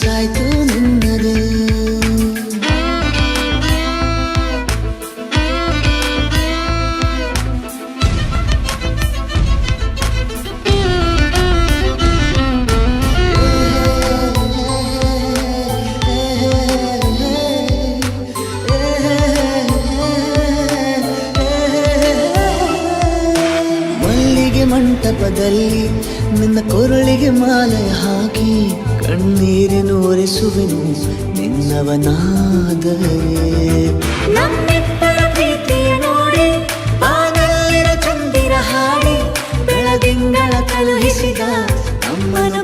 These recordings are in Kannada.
ಕನಸಾಯ್ತು ನಿನ್ನದು. ಮಲ್ಲಿಗೆ ಮಂಟಪದಲ್ಲಿ ನಿನ್ನ ಕೊರಳಿಗೆ ಮಾಲೆ ಹಾಕಿ ಕಣ್ಣೀರಿನೋರಿಸುವೆನು ನಿನ್ನವನಾದರೆ. ನಮ್ಮಿಬ್ಬರ ಪ್ರೀತಿಯ ನೋಡಿ ಬಾನಲ್ಲಿರ ಚಂದಿರ ಹಾಡಿ ಬೆಳದಿಂಗಳ ಕಳುಹಿಸಿದ ನಮ್ಮನ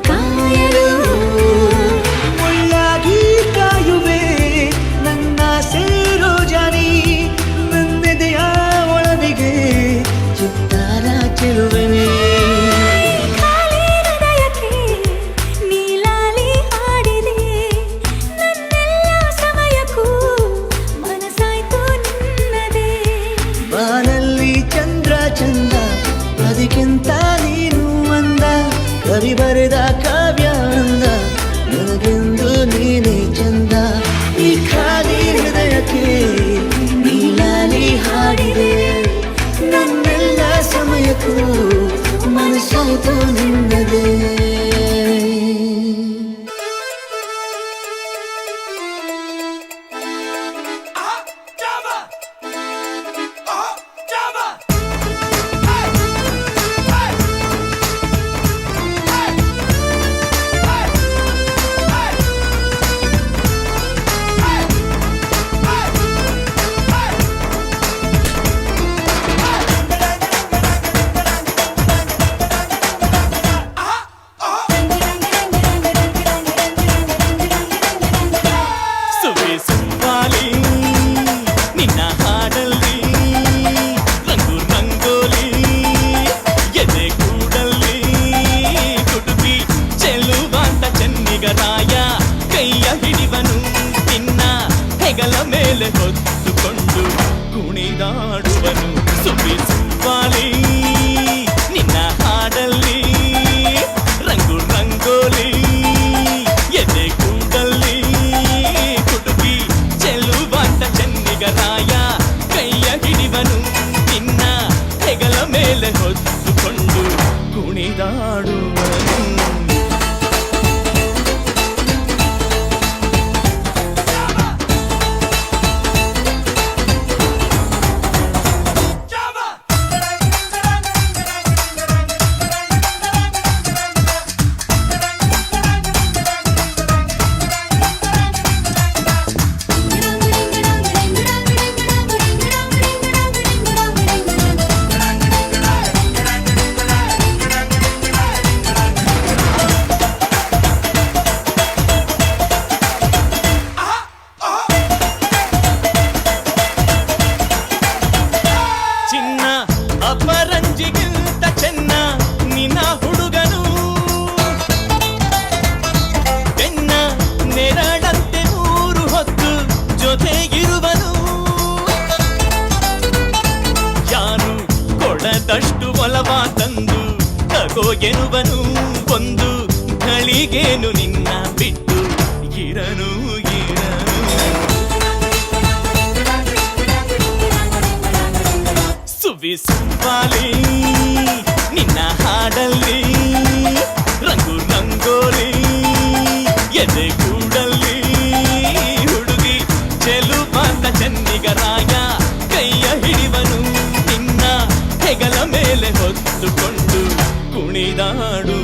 ಕೆನುವನು ಒಂದು ಗಳಿಗೇನು ನಿನ್ನ ಬಿಟ್ಟು ಇರನು ಇರನು. ಸುವಿ ನಿನ್ನ ಹಾಡಲ್ಲಿ, ರಂಗು ರಂಗೋಲಿ, ಎದೆ ಕೂಡಲ್ಲಿ ಹುಡುಗಿ ಚೆಲುವಂತ ಚನ್ನಿಗರಾಯ ഇതാടൂ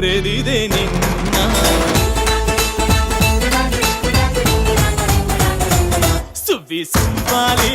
ಬರೆದಿದೆ ನಿನ್ನ ಸುಬ್ಬಿ ಸುಬ್ಬಾಲಿ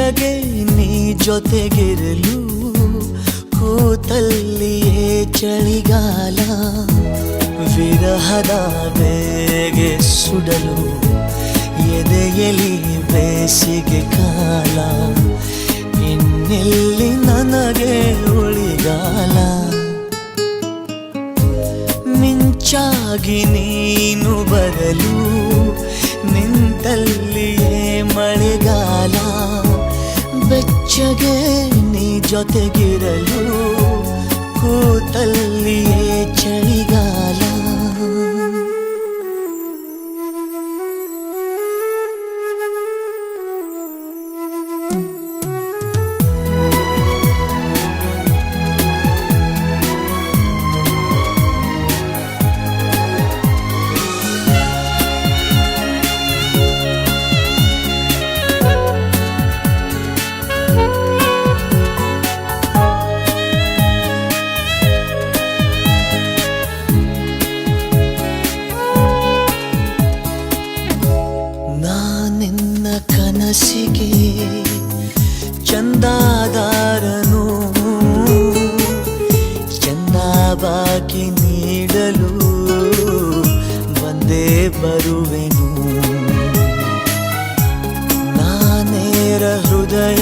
ಬೆಚ್ಚಗೆ ನೀ ಜೊತೆಗಿರಲು ಕೂತಲ್ಲಿಯೇ ಚಳಿಗಾಲ ವಿರಹದ ಬೇಗೆ ಸುಡಲು ಎದೆಯಲ್ಲಿ ಬೇಸಿಗೆ ಕಾಲ. ಇನ್ನೆಲ್ಲಿ ನನಗೆ ಉಳಿಗಾಲ? ಮಿಂಚಾಗಿ ನೀನು ಬರಲು ನಿಂತಲ್ಲಿಯೇ ಮಳೆಗಾಲ. ಬೆಚ್ಚಗೆ ನೀ ಜೊತೆಗಿರಲು ಕೂತಲ್ಲಿಯೇ ಚಳಿಗಾಲ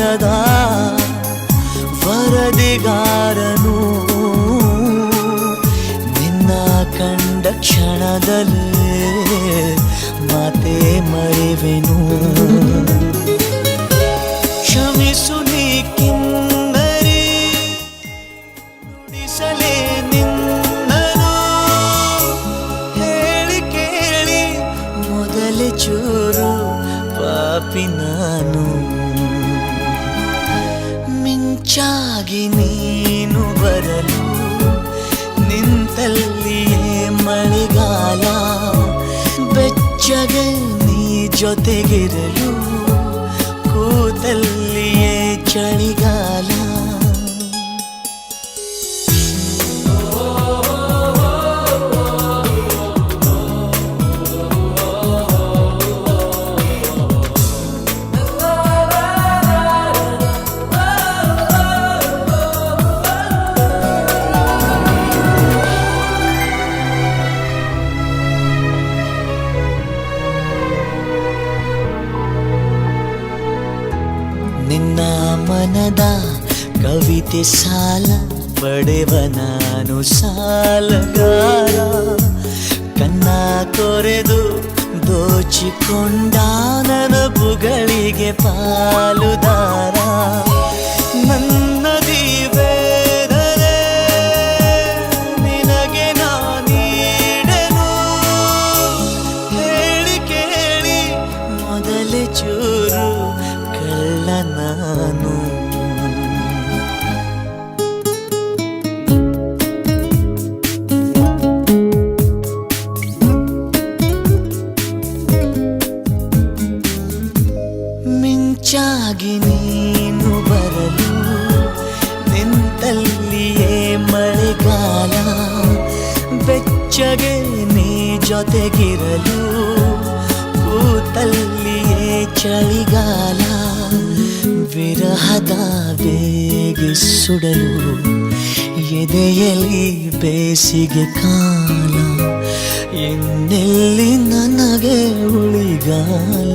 ಹೃದಯದ ವರದಿಗಾರನು. ನಿನ್ನ ಕಂಡ ಕ್ಷಣದಲ್ಲಿ ಮಾತೆ ಮರೆವೆನು. ಕ್ಷಮಿಸು ನೀ ಕಿನ್ನರಿ ನುಡಿಸಲೇ ನಿನ್ನನು ಹೇಳಿ ಕೇಳಿ, ಮೊದಲೇ ಚೂರು ಪಾಪಿ ನಾನು. ಮಿಂಚಾಗಿ ನೀನು ಬರಲು ನಿಂತಲ್ಲಿಯೇ ಮಳೆಗಾಲ ಬೆಚ್ಚಗೆ ನೀ ಜೊತೆಗಿರಲು ಕೂತಲ್ಲಿಯೇ ಚಳಿಗಾಲ. ಕವಿತೆ ಸಾಲ ಪಡೆವ ನಾನು ಸಾಲಗಾರ. ಕನ್ನ ಕೊರೆದು ದೋಚಿಕೊಂಡ ನನ್ನ ಬುಗಳಿಗೆ ಪಾಲುದಾರ. ನನ್ನ ವೇದನೆ ಮಿಂಚಾಗಿ ನೀನು ಬರಲು ನಿಂತಲ್ಲಿಯೇ ಮಳೆಗಾಲ ಬೆಚ್ಚಗೆ ನೀ ಜೊತೆಗಿರಲು ಕೂತಲ್ಲಿಯೇ ಚಳಿಗಾಲ ವಿರಹದ ಬೇಗೆ ಸುಡಲು ಎದೆಯಲ್ಲಿ ಬೇಸಿಗೆ ಕಾಲ ಇನ್ನೆಲ್ಲಿ ನನಗೆ ಉಳಿಗಾಲ?